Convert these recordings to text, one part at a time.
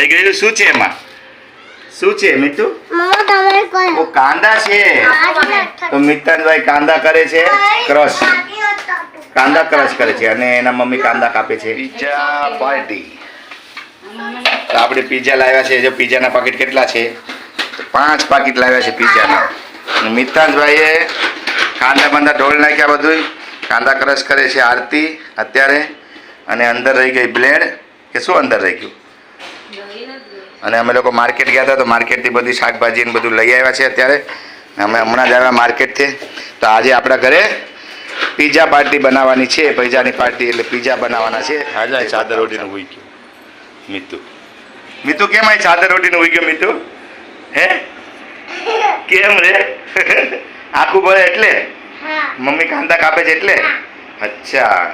થઈ ગયેલું શું છે એમાં? શું છે મમ્મા ઓ કાંદા છે. તો મિત્તનભાઈ કાંદા કરે છે ક્રશ. કાંદા ક્રશ કરે છે અને એના મમ્મી કાંદા કાપે છે. પિઝા પાર્ટી તો આપણે પિઝા લાવ્યા છે. જો પિઝાના પાકીટ કેટલા છે? પાંચ પાકીટ લાવ્યા છે પિઝાના અને મિતાંશભાઈએ કાંદા બાંદા ઢોળ નાખ્યા બધું કાંદા ક્રશ કરે છે આરતી અત્યારે. અને અંદર રહી ગઈ બ્લેડ. કે શું અંદર રહી ગયું? અને અમે લોકો માર્કેટ ગયા હતા તો માર્કેટથી બધી શાકભાજી ને બધું લઈ આવ્યા છે અત્યારે. અમે હમણાં જ આવ્યા માર્કેટથી તો આજે આપણા ઘરે પીઝા પાર્ટી બનાવવાની છે પૈજાની પાર્ટી એટલે પિઝા બનાવવાના છે. આજે ચાદર રોટીનું ઉઈ ગયો મિતુ. મિતુ કેમ આ ચાદર રોટીનું હોઈ ગયું મિતુ? હે? કેમ રે? આખું ભરે એટલે? મમ્મી કાંદા કાપે છે એટલે? અચ્છા.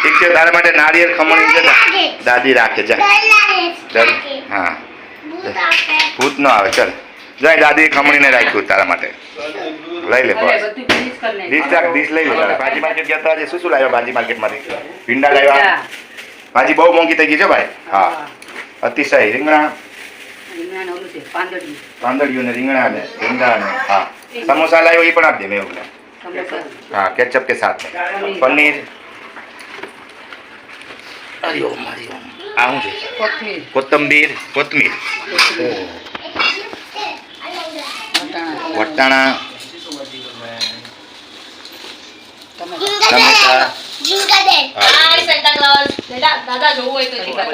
ઠીક છે તારા માટે નારિયેળ ખમણી છે ને? દાદી રાખે. જા ચાલ. હા. ભૂત ન આવે ચાલ. જાય દાદી ખમણીને રાખ્યું તારા માટે. લઈ લે બસ. ડીશ રાખ ડીશ લઈ લે ભાજી માર્કેટ ગયા હતા આજે શું શું લાવ્યા ભાજી માર્કેટમાંથી ભીંડા લાવ્યા. ભાજી બહુ મોંઘી થઈ ગઈ છે ભાઈ? હા. અતિશય. રીંગણા? પાંદડિયું. ને રીંગણા ને ભીંડા ને હા. સમોસા લાવ્યો એ પણ આપી દે મેં એવું હા કેચઅપ કે સાથ. પનીર. હરિઓમ હરિઓમ આ શું છે કોથંબીર કોથમીર વટાણા ટમેટા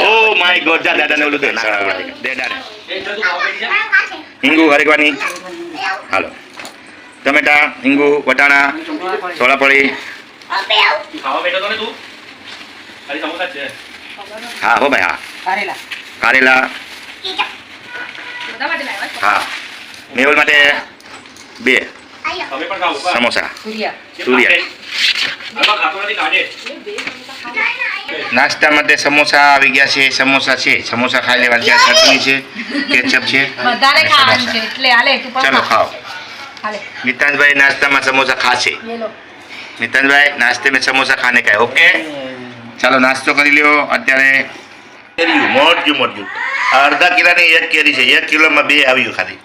ઓ માય ગોડ જા દાદાને ઓલું દે દે દાદા હિંગુ હરગવાની હાલો ટમેટા હિંગુ વટાણા સોળાપળી ખાવા બેઠો તો ને તું ખાલી સમોસા જ છે હા હો ભાઈ હા કારેલા હા મેવલ માટે બે તમે પણ ખાઓ ઉપર. સમોસા કેમ સૂર્યા. કાઢે? આમાં ખાતો નથી કાઢે નાસ્તા માટે સમોસા આવી ગયા છે સમોસા છે સમોસા ખાઈ લેવા ત્યાં ચટણી છે કેચઅપ છે બધાને અને ખાવાનું સમોસા. છે એટલે હાલે તું પણ ચાલો ખા. ખાઓ હાલે મિતાંશભાઈ નાસ્તામાં સમોસા ખાશે ये ચાલો નાસ્તો કરી લ્યો. અત્યારે કેરીયું મોટું મોટું અડધા કિલાની એક કેરી છે. એક કિલોમાં બે આવ્યું ખાલી.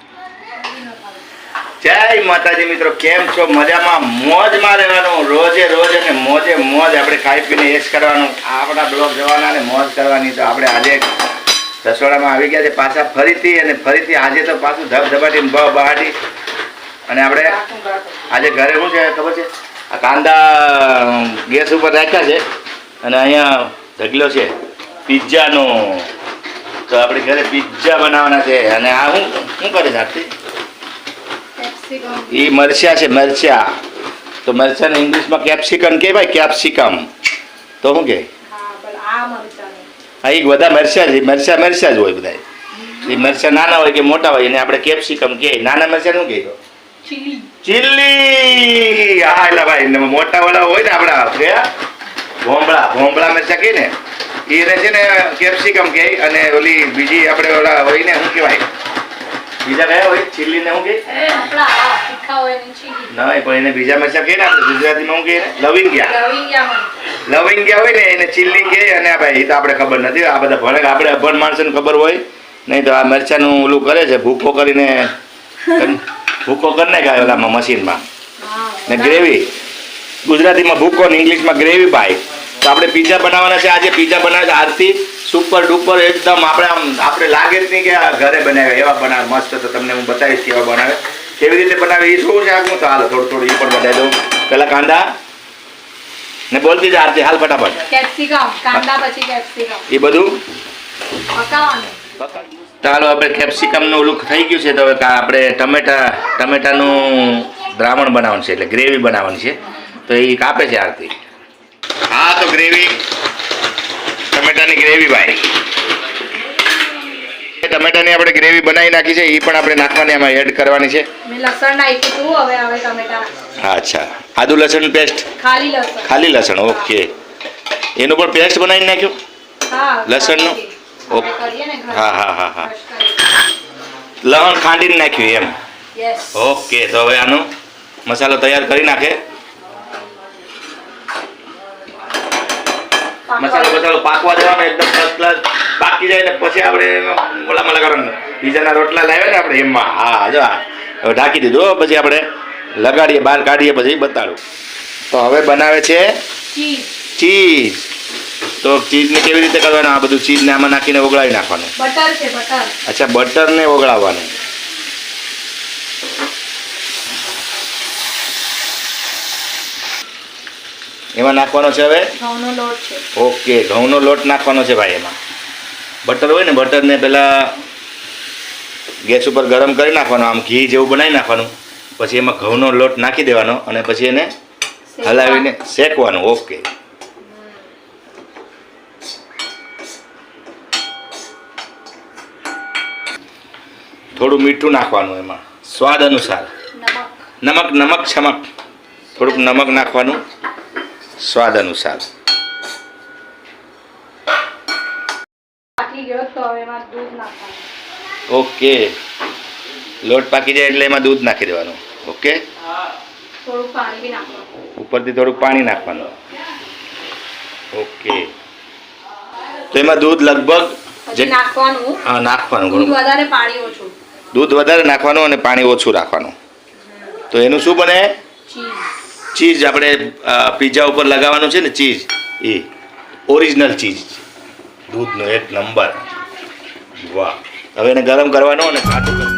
જય માતાજી મિત્રો, કેમ છો? મજામાં મોજમાં રહેવાનું. રોજે રોજ અને મોજે મોજ આપણે ખાઈ પીને એશ કરવાનું. આપણા બ્લોગ જવાના અને મોજ કરવાની. તો આપણે આજે રસોડામાં આવી ગયા છે પાછા ફરીથી અને ફરીથી આજે તો પાછું ધબધબાટી બ બહાટી. અને આપણે આજે ઘરે શું છે ખબર છે? આ કાંદા ગેસ ઉપર રાખ્યા છે. અને અહીંયા ઢગલો છે પિઝાનો. તો આપણે ઘરે પિઝા બનાવવાના છે. અને આ હું શું કરે છે એ મરચા છે મરચા. તો મરચાને ઇંગ્લિશમાં કેપ્સિકમ કે ભાઈ કેપ્સિકમ. તો શું કે હા એ બધા મરચા જ મરચા મરચા જ હોય બધા. એ મરચા નાના હોય કે મોટા હોય એને આપણે કેપ્સિકમ કે નાના મરચા શું કહે ચીલી. ચીલી! હા એટલે ભાઈ મોટા વાળા હોય ને આપણા ભોંબળા ભોંબળા મેં ને એને છે ને કેપ્સિકમ કહે અને ઓલી બીજી આપણે ઓલા હોય ને શું કહેવાય? બીજા કયા હોય? ચીલી ને શું કહે એ આપણા આ તીખા હોય ને ચીલી. ના પણ એને બીજા મરચા કહે ને આપણે ગુજરાતીમાં શું કહે લવિંગિયા. લવિંગિયા હોય. ને એને ચીલી કહે અને ભાઈ એ તો આપણે ખબર નથી આ બધા ભણે આપણે અભણ માણસોને ખબર હોય નહીં તો આ મરચાનું ઓલું કરે છે ભૂકો કરીને ભૂકો કરી નાખાય ઓલામાં મશીનમાં. ને ગ્રેવી. ગુજરાતીમાં ભૂકો ને ઇંગ્લિશમાં ગ્રેવી ભાઈ તો આપણે પિઝા બનાવવાના છે. આજે પિઝા બનાવે છે. આરતી સુપર ડુપર એકદમ આપણે આમ આપણે લાગે જ નહીં કે આ ઘરે બનાવે એવા બનાવે. મસ્ત તો તમને હું બતાવીશ કેવા બનાવે. કેવી રીતે બનાવે એ શું છે આગળ તો હાલ થોડું થોડું એ પણ બતાવી દઉં. પહેલાં કાંદા ને બોલતી જ આરતી. હાલ ફટાફટ. કેપ્સિકમ કાંદા પછી કેપ્સિકમ. એ બધું? પકાવવાનું ચાલો આપણે કેપ્સિકમનું ઓલું થઈ ગયું છે. તો હવે આપણે ટમેટા ટમેટાનું દ્રાવણ બનાવવાનું છે. એટલે ગ્રેવી બનાવવાની છે. તો એ કાપે છે આરતી. હા તો ગ્રેવી. ટમેટાની ગ્રેવી ભાઈ. એ ટમેટાની આપણે ગ્રેવી બનાવી નાખી છે એ પણ આપણે નાખવાની એમાં એડ કરવાની છે. લસણ નાખ્યું હવે હવે ટમેટા. અચ્છા. આદુ લસણ પેસ્ટ ખાલી લસણ. ખાલી લસણ ઓકે. એનું પણ પેસ્ટ બનાવી નાખ્યું? હા લસણનું? ઓકે. હા હા હા હા. લસણ ખાંડીને નાખ્યું એમ? ઓકે તો હવે આનો મસાલો તૈયાર કરી નાખે. મસાલો મસાલો પાકવા દેવાનો એકદમ ફર્સ્ટ ક્લાસ પાકી જાય ને પછી આપણે મોલા કરવાનું બીજાના રોટલા લાવ્યા ને આપણે એમાં હા જો હવે ઢાંકી દીધું પછી આપણે લગાડીએ બહાર કાઢીએ પછી બતાડું. તો હવે બનાવે છે ચીઝ. ચીઝ. તો ચીઝને કેવી રીતે કરવાનું? આ બધું ચીઝને આમાં નાખીને ઓગળાવી નાખવાનું. બટર છે બટર. અચ્છા બટરને ઓગળાવવાનું. એમાં નાખવાનો છે હવે? ઘઉંનો લોટ છે. ઓકે ઘઉંનો લોટ નાખવાનો છે ભાઈ એમાં. બટર હોય ને બટરને પહેલાં ગેસ ઉપર ગરમ કરી નાખવાનો આમ ઘી જેવું બનાવી નાખવાનું. પછી એમાં ઘઉંનો લોટ નાખી દેવાનો અને પછી એને હલાવીને શેકવાનું ઓકે. થોડું મીઠું નાખવાનું એમાં સ્વાદ અનુસાર. નમક. નમક નમક છમક. થોડુંક નમક નાખવાનું. સ્વાદ અનુસાર ઓકે. લોટ પાકી જાય એટલે એમાં દૂધ નાખી દેવાનું. ઓકે? ઉપરથી થોડુંક પાણી નાખવાનું. ઓકે. તો એમાં દૂધ લગભગ નાખવાનું. હા નાખવાનું દૂધ ઘણું. વધારે પાણી ઓછું. દૂધ વધારે નાખવાનું અને પાણી ઓછું રાખવાનું. તો એનું શું બને? ચીઝ. ચીઝ આપણે પીઝા ઉપર લગાવવાનું છે ને ચીઝ એ. Original cheese. દૂધનો એક નંબર. વાહ. હવે એને ગરમ કરવાનો અને કાઢું કરવાનું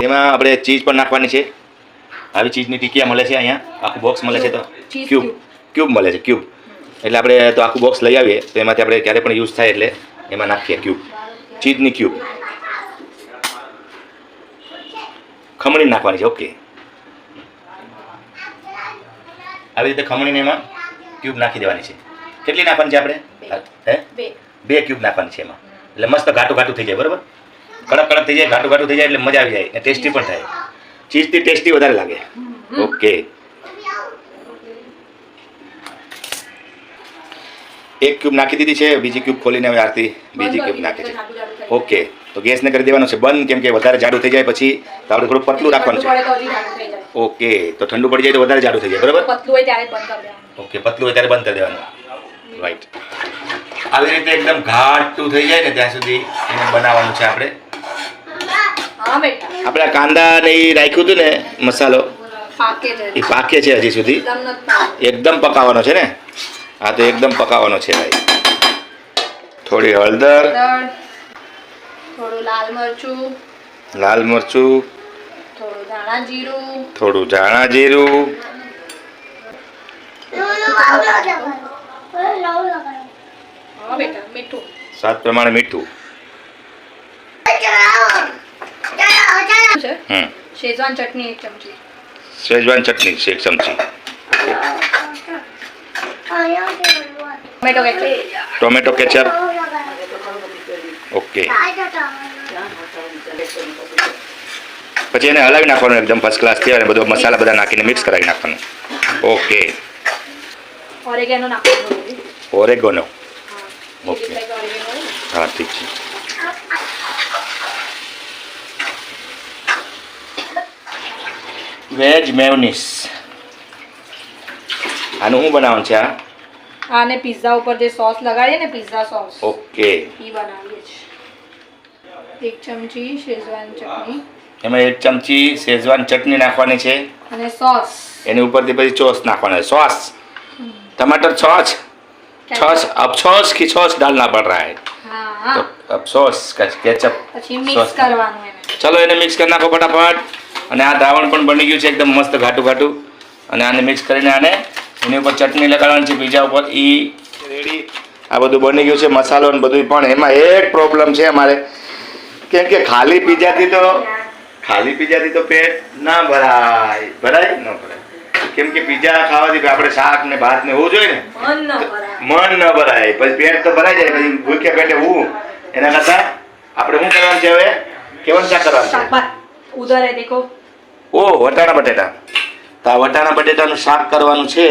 તેમાં આપણે ચીઝ પણ નાખવાની છે. આવી ચીઝની ટીકિયા મળે છે અહીંયા. આખું બોક્સ મળે છે તો. ક્યુબ ક્યુબ મળે છે ક્યુબ એટલે આપણે તો આખું બોક્સ લઈ આવીએ. તો એમાંથી આપણે ક્યારે પણ યુઝ થાય એટલે. એમાં નાખીએ ક્યુબ ચીઝની ક્યુબ ખમણી નાખવાની છે ઓકે આવી રીતે ખમણીને એમાં ક્યુબ નાખી દેવાની છે. કેટલી નાખવાની છે આપણે? હે? બે. બે ક્યુબ નાખવાની છે એમાં. એટલે મસ્ત ઘાટું ઘાટું થઈ જાય બરાબર? કડક કડક થઈ જાય ઘાટું ઘાટું થઈ જાય એટલે મજા આવી જાય અને ટેસ્ટી પણ થાય. ચીઝથી ટેસ્ટી વધારે લાગે. ઓકે એક ક્યુબ નાખી દીધી છે બીજી ક્યુબ ખોલીને હવે આરતી બીજી ક્યુબ નાખે છે. ઓકે તો ગેસને કરી દેવાનો છે બંધ કેમ કે વધારે જાડું થઈ જાય પછી તો આપણે થોડું પતલું રાખવાનું છે. ઓકે તો ઠંડુ પડી જાય તો વધારે જાડું થઈ જાય બરાબર? પતલું હોય ત્યારે બંધ કરી દેવાનું ઓકે પતલું હોય ત્યારે બંધ કરી દેવાનું. રાઈટ આવી રીતે એકદમ ઘાટું થઈ જાય ને ત્યાં સુધી એને બનાવવાનું છે આપણે. આપણે કાંદા ને એ રાખ્યું હતું ને મસાલો એ પાકે છે હજી સુધી. એકદમ પકાવવાનો છે ને? હા તો એકદમ પકાવવાનો છે ભાઈ. થોડી હળદર થોડું લાલ મરચું લાલ મરચું થોડું ધાણા જીરું થોડું ધાણા જીરું. સ્વાદ પ્રમાણે મીઠું. શેઝવાન ચટણી એક ચમચી. શેજવાન ચટણી એક ચમચી. Tomato ketchup tomato ketchup okay પછી એને હલાવી નાખવાનું એકદમ ફર્સ્ટ ક્લાસ થયા અને બધો મસાલા બધા નાખીને મિક્સ કરાવી નાખવાનું. ઓકે ઓરેગેનો નાખવાનું. Oregano okay. હા ઠીક છે. વેજ મેવનીસ આનું હું બનાવવાનું છે આ? આને પિઝા ઉપર જે સોસ લગાડીએ ને પિઝા સોસ ઓકે. એ બનાવીએ છીએ. એક ચમચી શેઝવાન ચટણી. એમાં એક ચમચી શેઝવાન ચટણી નાખવાની છે. અને સોસ એની ઉપરથી પછી ચોસ નાખવાનો સોસ ટમાટર છોસ. છોસ અફસોસ કે છોસ ડાલના પડ રહા है તો અફસોસ કેચઅપ પછી મિક્સ કરવાનું એને. ચલો એને મિક્સ કરી નાખો ફટાફટ. અને આ દ્રાવણ પણ બની ગયું છે. એકદમ મસ્ત ઘાટું ઘાટું. અને આને મિક્સ કરીને આને એની ઉપર ચટણી લગાડવાની છે બીજા ઉપર એ રેડી આ બધું બની ગયું છે મસાલો ને બધું પણ એમાં એક પ્રોબ્લેમ છે અમારે. કેમ કે ખાલી પીઝાથી તો ખાલી પીઝાથી તો પેટ ના ભરાય ભરાય? ન ભરાય. કેમ કે પીઝા ખાવાથી આપણે શાક ને ભાત ને હોવું જોઈએ ને મન ન ભરાય. મન ન ભરાય. પછી પેટ તો ભરાઈ જાય પછી ભૂખ્યા પેટે હું? એના કરતા આપણે શું કરવાનું છે હવે? કેવાનું શાક કરવાનું છે? દેખો ઓ વટાણા બટેટા. તો આ વટાણા બટેટાનું શાક કરવાનું છે.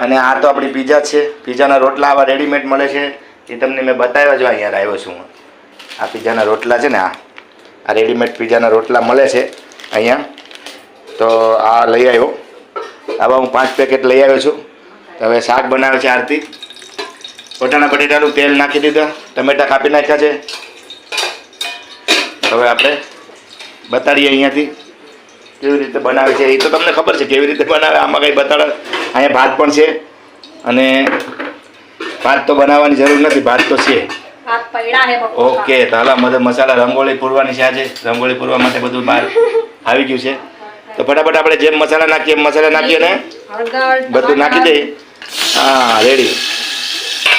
અને આ તો આપણી પીઝા છે. પીઝાના રોટલા આવા રેડીમેડ મળે છે. એ તમને મેં બતાવ્યા જો અહીંયા આવ્યો છું આ પીઝાના રોટલા છે ને, આ. આ રેડીમેડ પીઝાના રોટલા મળે છે અહીંયા. તો આ લઈ આવ્યો. આવા હું પાંચ પેકેટ લઈ આવ્યો છું. હવે શાક બનાવે છે આરતી. વટાણા બટેટાનું તેલ નાખી દીધા. ટમેટા કાપી નાખ્યા છે. હવે આપણે બતાડીએ અહીંયાથી. કેવી રીતે બનાવે છે એ તો તમને ખબર છે કેવી રીતે બનાવે આમાં કંઈ બતાડે? અહીંયા ભાત પણ છે અને ભાત તો બનાવવાની જરૂર નથી ભાત તો છે. ઓકે તાલા મધર મસાલા રંગોળી પૂરવાની છે આજે. રંગોળી પૂરવા માટે બધું બહાર આવી ગયું છે. તો ફટાફટ આપણે જેમ મસાલા નાખીએ એમ મસાલા નાખીએ ને? બધું નાખી દઈએ. હા રેડી.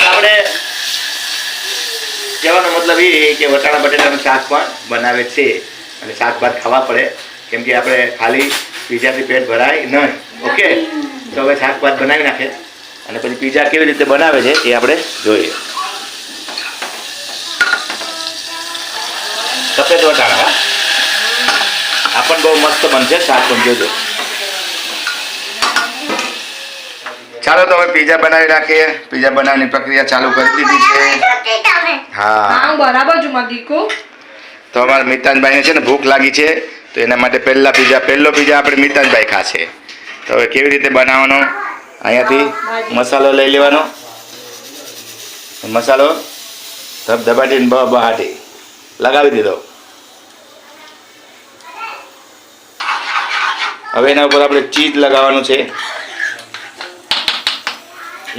આપણે કહેવાનો મતલબ એ કે વટાણા બટેટાનું શાક પણ બનાવે છે. અને શાક ભાત ખાવા પડે. કેમ કે આપણે ખાલી પીઝાથી પેટ ભરાય નહીં. ઓકે? તો હવે શાકભાત બનાવી નાખે અને પછી પીઝા કેવી રીતે બનાવે છે એ આપણે જોઈએ. સફેદ વટાણા આ પણ બહુ મસ્ત બનશે શાક પણ જોજો. ચાલો તો હવે પીઝા બનાવી રાખીએ પીઝા બનાવવાની પ્રક્રિયા ચાલુ કરી દીધી છે. હા. બરાબર છું તો અમારા મિતાનભાઈને છે ને ભૂખ લાગી છે. તો એના માટે પહેલા પીઝા પહેલો પીઝા આપણે મિતાજભાઈ ખાશે. તો હવે કેવી રીતે બનાવવાનો? અહીંયાથી મસાલો લઈ લેવાનો. મસાલો ધબધબાટીને બ બહાટી. લગાવી દીધો. હવે એના ઉપર આપણે ચીઝ લગાવવાનું છે.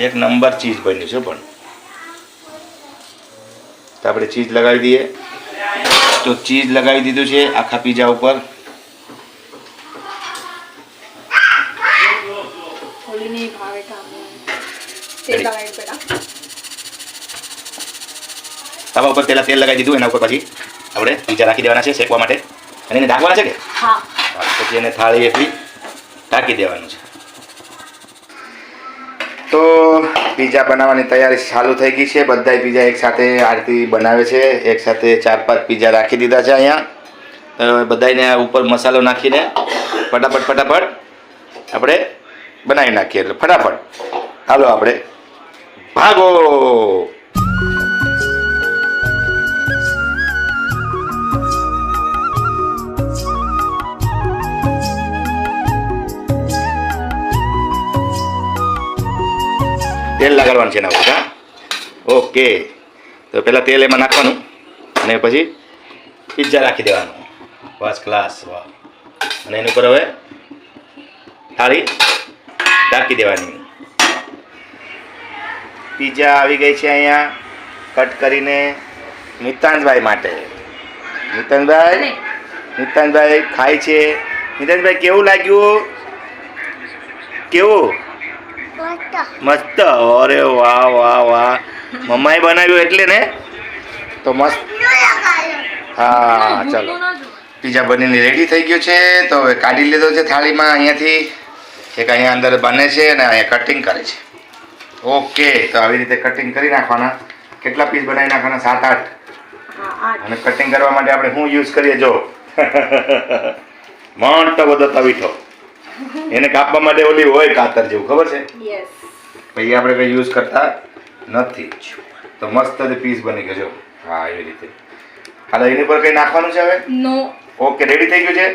એક નંબર ચીઝ બન્યું છે પણ. આપણે ચીઝ લગાવી દઈએ. તો ચીઝ લગાવી દીધું છે આખા પીઝા ઉપર. પેલા. તવા ઉપર પહેલાં તેલ લગાવી દીધું એના ઉપર પછી આપણે પીઝા રાખી દેવાના છે શેકવા માટે. અને એને ઢાંકવાના છે કે? પછી એને થાળી એટલી ઢાંકી દેવાનું છે. તો પીઝા બનાવવાની તૈયારી ચાલુ થઈ ગઈ છે. બધાય પીઝા એકસાથે આરતી બનાવે છે. એકસાથે ચાર પાંચ પીઝા રાખી દીધા છે અહીંયા. બધાને ઉપર મસાલો નાખીને ફટાફટ ફટાફટ આપણે બનાવી નાખીએ. એટલે ફટાફટ. હાલો આપણે ભાગો. તેલ લગાડવાનું છે એના ઉપર હા? ઓકે. તો પહેલાં તેલ એમાં નાખવાનું અને પછી પિઝા રાખી દેવાનું. ફર્સ્ટ ક્લાસ વાહ. અને એની ઉપર હવે થાળી ઢાંકી દેવાની. પિત્ઝા આવી ગઈ છે અહીંયા કટ કરીને મિતાંશભાઈ માટે. મિતાંશભાઈ અને? ખાય છે. મિતાંશભાઈ કેવું લાગ્યું? કેવું? મસ્ત. અરે વાહ વાહ વાહ. મમ્માએ બનાવ્યું એટલે ને? તો મસ્ત. હા ચાલો. પીઝા બનીને રેડી થઈ ગયો છે. તો હવે કાઢી લીધો છે થાળીમાં અહીંયાથી. એક અહીંયા અંદર બને છે અને અહીંયા કટિંગ કરે છે. ઓકે તો આવી રીતે કટિંગ કરી નાખવાના. કેટલા પીસ બનાવી નાખવાના? સાત આઠ. અને કટિંગ કરવા માટે આપણે શું યુઝ કરીએ? જો. મોટો બધો તવીઠો. એને કાપવા માટે ઓલી હોય કાતર જેવું ખબર છે? પછી આપણે કંઈ યુઝ કરતા નથી. તો મસ્ત પીસ બની ગયો જો. હા એવી રીતે. હાલો એની પર કંઈ નાખવાનું છે હવે? નો ઓકે રેડી થઈ ગયું છે?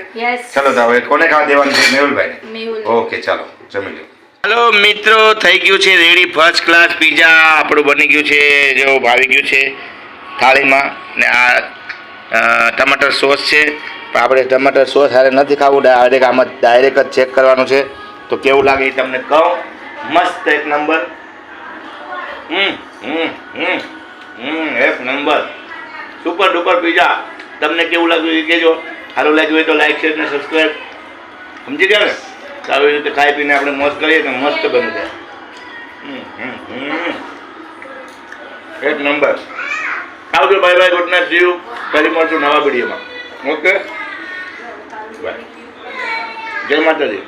ચલો તો હવે કોને ખાવા દેવાનું છે? મેહુલભાઈને. મેહુલ ઓકે ચાલો જમી લો. હાલો મિત્રો થઈ ગયું છે રેડી ફર્સ્ટ ક્લાસ પીઝા આપણું બની ગયું છે જો ભાવી ગયું છે થાળીમાં. ને આ ટમાટર સોસ છે. પણ આપણે ટમેટર સોસ હારે નથી ખાવું ડાયરેક્ટ આમાં ડાયરેક્ટ જ ચેક કરવાનું છે. તો કેવું લાગે એ તમને કહું? મસ્ત એક નંબર. હમ હમ હમ હમ, એક નંબર. સુપર ડુપર પીઝા તમને કેવું લાગ્યું એ કહેજો. સારું લાગ્યું હોય તો લાઈક શેર ને સબસ્ક્રાઈબ સમજી ગયા ને? તો આવી રીતે ખાઈ પીને આપણે મોજ કરીએ તો મસ્ત બની જાય. એક નંબર. આવજો બાય બાય ગુડ નાઇટ જીવ ફરી મળશું નવા વિડીયોમાં. ઓકે બાય જય માતાજી.